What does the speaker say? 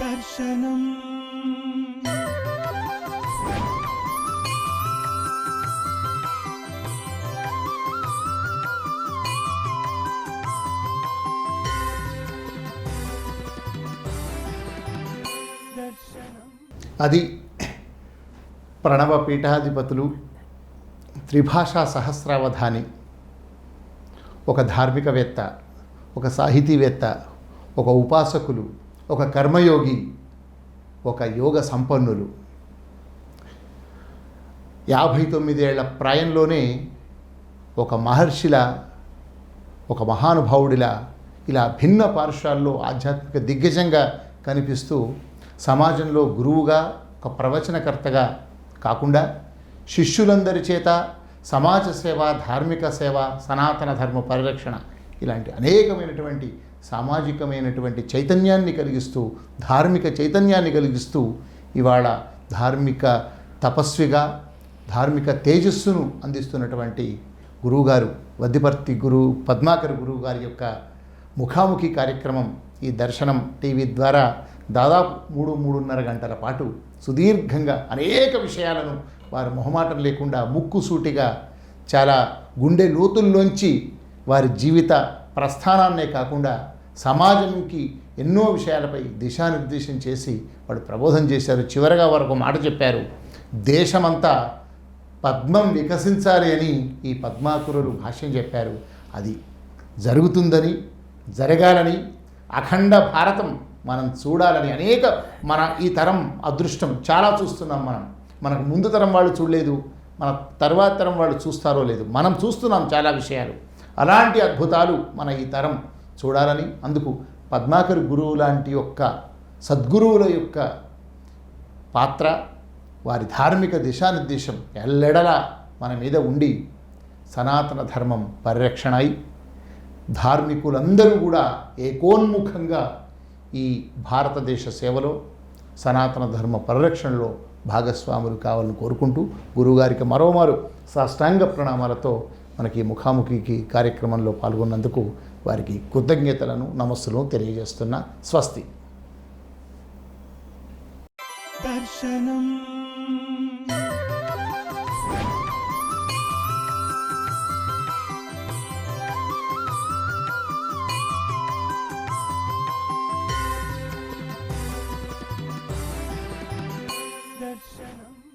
దర్శనం. అది ప్రణవ పీఠాధిపతులు త్రిభాషా సహస్రావధాని ఒక ధార్మికవేత్త ఒక సాహితీవేత్త ఒక ఉపాసకులు ఒక కర్మయోగి ఒక యోగ సంపన్నులు. యాభై తొమ్మిదేళ్ళ ప్రాయంలోనే ఒక మహర్షిలా ఒక మహానుభావుడిలా ఇలా భిన్న పార్శ్వాల్లో ఆధ్యాత్మిక దిగ్గజంగా కనిపిస్తూ సమాజంలో గురువుగా ఒక ప్రవచనకర్తగా కాకుండా శిష్యులందరి చేత సమాజ సేవ ధార్మిక సేవ సనాతన ధర్మ పరిరక్షణ ఇలాంటి అనేకమైనటువంటి సామాజికమైనటువంటి చైతన్యాన్ని కలిగిస్తూ ధార్మిక చైతన్యాన్ని కలిగిస్తూ ఇవాళ ధార్మిక తపస్విగా ధార్మిక తేజస్సును అందిస్తున్నటువంటి గురువుగారు వద్దిపర్తి గురు పద్మాకర్ గురువు గారి యొక్క ముఖాముఖి కార్యక్రమం ఈ దర్శనం టీవీ ద్వారా దాదాపు మూడు మూడున్నర గంటల పాటు సుదీర్ఘంగా అనేక విషయాలను వారు మొహమాటం లేకుండా ముక్కుసూటిగా చాలా గుండె లోతుల్లోంచి వారి జీవిత ప్రస్థానాన్నే కాకుండా సమాజంకి ఎన్నో విషయాలపై దిశానిర్దేశం చేసి వాడు ప్రబోధం చేశారు. చివరగా వారు ఒక మాట చెప్పారు. దేశమంతా పద్మం వికసించాలి అని ఈ పద్మాకురులు భాష్యం చెప్పారు. అది జరుగుతుందని జరగాలని అఖండ భారతం మనం చూడాలని అనేక మన ఈ తరం అదృష్టం చాలా చూస్తున్నాం మనం. మనకు ముందు తరం వాళ్ళు చూడలేదు మన తర్వాత తరం వాళ్ళు చూస్తారో లేదు. మనం చూస్తున్నాం చాలా విషయాలు. అలాంటి అద్భుతాలు మన ఈ తరం చూడాలని అందుకు పద్మాకర్ గురువు లాంటి యొక్క సద్గురువుల యొక్క పాత్ర వారి ధార్మిక దిశానిర్దేశం ఎల్లెడలా మన మీద ఉండి సనాతన ధర్మం పరిరక్షణ అయి ధార్మికులందరూ కూడా ఏకోన్ముఖంగా ఈ భారతదేశ సేవలో సనాతన ధర్మ పరిరక్షణలో భాగస్వాములు కావాలని కోరుకుంటూ గురువుగారికి మరోమారు సాష్టాంగ ప్రణామాలతో మనకి ముఖాముఖికి కార్యక్రమంలో పాల్గొన్నందుకు వారికి కృతజ్ఞతలను నమస్సులను తెలియజేస్తున్న. స్వస్తి. దర్శనం.